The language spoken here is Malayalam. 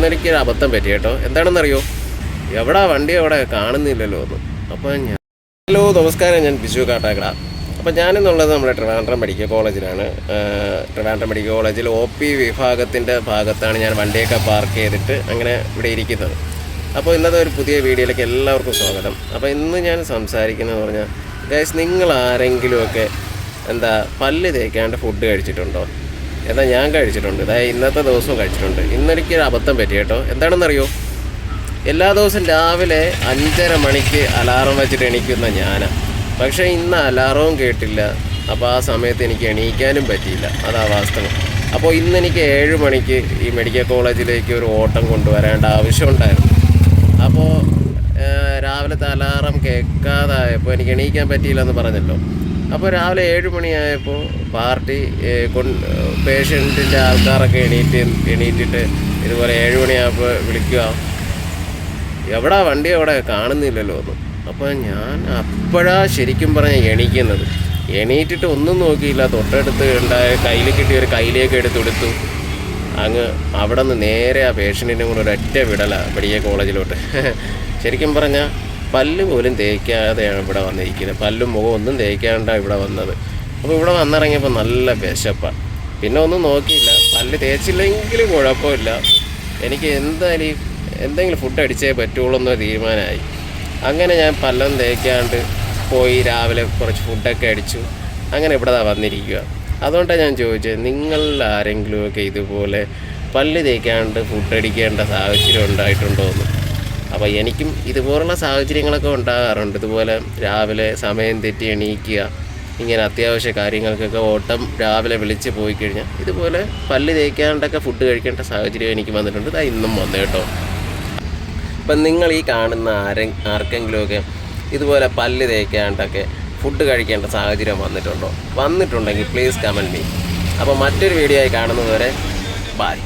ഇന്നൊരിക്കൽ അബദ്ധം പറ്റി കേട്ടോ. എന്താണെന്നറിയോ? എവിടെ വണ്ടി എവിടെ കാണുന്നില്ലല്ലോ ഒന്ന് അപ്പോൾ ഞാൻ ഹലോ നമസ്കാരം. ഞാൻ ബിജു കാട്ടാക്കട. അപ്പോൾ ഞാനെന്നുള്ളത് നമ്മുടെ ട്രിവാൻഡ്രം മെഡിക്കൽ കോളേജിലാണ്. ട്രിവാൻഡ്രം മെഡിക്കൽ കോളേജിൽ ഒ പി വിഭാഗത്തിന്റെ ഭാഗത്താണ് ഞാൻ വണ്ടിയൊക്കെ പാർക്ക് ചെയ്തിട്ട് അങ്ങനെ ഇവിടെ ഇരിക്കുന്നത്. അപ്പോൾ ഇന്നത്തെ ഒരു പുതിയ വീഡിയോയിലേക്ക് എല്ലാവർക്കും സ്വാഗതം. അപ്പോൾ ഇന്ന് ഞാൻ സംസാരിക്കുന്നതെന്ന് പറഞ്ഞാൽ ഗൈസ് നിങ്ങൾ ആരെങ്കിലുമൊക്കെ എന്താ പല്ല് തേക്കാണ്ട് ഫുഡ് കഴിച്ചിട്ടുണ്ടോ? എന്നാൽ ഞാൻ കഴിച്ചിട്ടുണ്ട്. അതായത് ഇന്നത്തെ ദിവസവും കഴിച്ചിട്ടുണ്ട്. ഇന്നെനിക്ക് അബദ്ധം പറ്റി കേട്ടോ. എന്താണെന്നറിയോ? എല്ലാ ദിവസവും രാവിലെ അഞ്ചര മണിക്ക് അലാറം വെച്ചിട്ട് എണീക്കുന്ന ഞാനാണ് പക്ഷേ ഇന്ന് അലാറവും കേട്ടില്ല. അപ്പോൾ ആ സമയത്ത് എനിക്ക് എണീക്കാനും പറ്റിയില്ല. അതാ വാസ്തവം. അപ്പോൾ ഇന്ന് എനിക്ക് ഏഴ് മണിക്ക് ഈ മെഡിക്കൽ കോളേജിലേക്ക് ഒരു ഓട്ടം കൊണ്ടുവരേണ്ട ആവശ്യമുണ്ടായിരുന്നു അപ്പോൾ രാവിലത്തെ അലാറം കേൾക്കാതായപ്പോൾ എനിക്ക് എണീക്കാൻ പറ്റിയില്ലെന്ന് പറഞ്ഞല്ലോ. അപ്പോൾ രാവിലെ ഏഴ് മണിയായപ്പോൾ പാർട്ടി പേഷ്യന്റിന്റെ ആൾക്കാരൊക്കെ എണീറ്റ് എണീറ്റിട്ട് ഇതുപോലെ ഏഴ് മണിയായപ്പോൾ വിളിക്കുക എവിടാ വണ്ടി? അവിടെ കാണുന്നില്ലല്ലോ ഒന്നും അപ്പോൾ ഞാൻ അപ്പോഴാ ശരിക്കും പറഞ്ഞ എണീക്കുന്നത്. എണീറ്റിട്ട് ഒന്നും നോക്കിയില്ല. തൊട്ടടുത്ത് ഉണ്ടായ കയ്യിൽ കിട്ടിയ ഒരു കയ്യിലേക്ക് എടുത്തെടുത്തു അങ്ങ് അവിടെ നിന്ന് നേരെ ആ പേഷ്യന്റിനും കൂടെ ഒരൊറ്റ വിടല. മെഡിക്കൽ കോളേജിലോട്ട്. ശരിക്കും പറഞ്ഞാൽ പല്ല് പോലും തേക്കാതെയാണ് ഇവിടെ വന്നിരിക്കുന്നത്. പല്ലും മുഖം ഒന്നും തേക്കാണ്ടാണ് ഇവിടെ വന്നത്. അപ്പോൾ ഇവിടെ വന്നിറങ്ങിയപ്പോൾ നല്ല വിശപ്പാണ് പിന്നെ ഒന്നും നോക്കിയില്ല. പല്ല് തേച്ചില്ലെങ്കിലും കുഴപ്പമില്ല. എനിക്ക് എന്തായാലും എന്തെങ്കിലും ഫുഡ് അടിച്ചേ പറ്റുള്ളൂ എന്നൊരു തീരുമാനമായി. അങ്ങനെ ഞാൻ പല്ലം തേക്കാണ്ട് പോയി രാവിലെ കുറച്ച് ഫുഡൊക്കെ അടിച്ചു. അങ്ങനെ ഇവിടെ വന്നിരിക്കുക. അതുകൊണ്ടാണ് ഞാൻ ചോദിച്ചത് നിങ്ങൾ ആരെങ്കിലുമൊക്കെ ഇതുപോലെ പല്ല് തേക്കാണ്ട് ഫുഡ് അടിക്കേണ്ട സാഹചര്യം ഉണ്ടായിട്ടുണ്ടോ എന്ന് അപ്പോൾ എനിക്കും ഇതുപോലുള്ള സാഹചര്യങ്ങളൊക്കെ ഉണ്ടാകാറുണ്ട്. ഇതുപോലെ രാവിലെ സമയം തെറ്റി എണീക്കുക ഇങ്ങനെ അത്യാവശ്യ കാര്യങ്ങൾക്കൊക്കെ ഓട്ടം രാവിലെ വിളിച്ച് പോയി കഴിഞ്ഞാൽ ഇതുപോലെ പല്ല് തേക്കാണ്ടൊക്കെ ഫുഡ് കഴിക്കേണ്ട സാഹചര്യം എനിക്ക് വന്നിട്ടുണ്ട്. അത് ഇന്നും വന്നു കേട്ടോ. അപ്പം നിങ്ങൾ ഈ കാണുന്ന ആരെ ആർക്കെങ്കിലുമൊക്കെ ഇതുപോലെ പല്ല് തേക്കാണ്ടൊക്കെ ഫുഡ് കഴിക്കേണ്ട സാഹചര്യം വന്നിട്ടുണ്ടോ? വന്നിട്ടുണ്ടെങ്കിൽ പ്ലീസ് കമന്റ് മീ അപ്പോൾ മറ്റൊരു വീഡിയോ ആയി കാണുന്നതുവരെ ബൈ